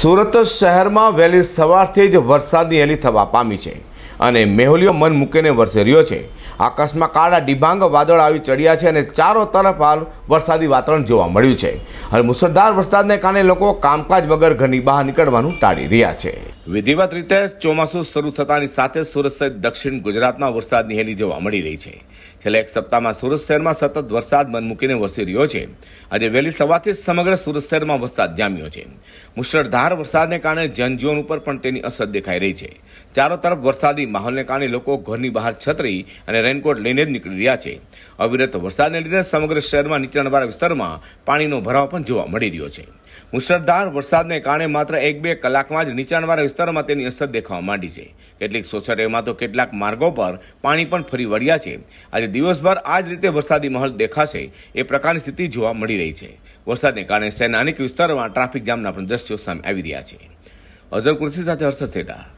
સુરત શહેરમાં વહેલી સવારથી જ વરસાદની હેલી થવા પામી છે અને મેહુલિયો મન મૂકીને વરસી રહ્યો છે. આકાશમાં કાળા ડિબાંગ વાદળ આવી ચડ્યા છે અને ચારો તરફ હાલ વરસાદી વાતાવરણ જોવા મળ્યું છે. અને મુસળધાર વરસાદને કારણે લોકો કામકાજ વગર ઘરની બહાર નીકળવાનું ટાળી રહ્યા છે. વિધિવત રીતે ચોમાસું શરૂ થતાની સાથે સુરત સહિત દક્ષિણ ગુજરાતમાં વરસાદની હેલી જોવા મળી રહી છે. છેલ્લા એક સપ્તાહમાં સુરત શહેરમાં સતત વરસાદ મન મૂકીને વરસી રહ્યો છે. આજે વહેલી સવારથી સમગ્ર સુરત શહેરમાં વરસાદ જામ્યો છે. મુશળધાર વરસાદને કારણે જનજીવન ઉપર પણ તેની અસર દેખાઈ રહી છે. ચારો તરફ વરસાદી માહોલને કારણે લોકો ઘરની બહાર છત્રી અને રેનકોટ લઈને જ નીકળી રહ્યા છે. અવિરત વરસાદને લીધે સમગ્ર શહેરમાં નીચાણવાળા વિસ્તારમાં પાણીનો ભરાવ પણ જોવા મળી રહ્યો છે. મુશળધાર વરસાદને કારણે માત્ર એક બે કલાકમાં જ નીચાણવાળા વિસ્તારોમાં તેની અસર દેખાવા માંડી છે. કેટલીક સોસાયટીઓમાં તો કેટલાક માર્ગો પર પાણી પણ ફરી વળ્યા છે. આજે દિવસભર આ જ રીતે વરસાદી માહોલ દેખાશે એ પ્રકારની સ્થિતિ જોવા મળી રહી છે. વરસાદને કારણે શહેરના અનેક વિસ્તારોમાં ટ્રાફિક જામના પણ દ્રશ્યો સામે આવી રહ્યા છે. અઝર કુર્સી સાથે હર્ષદ સેટા.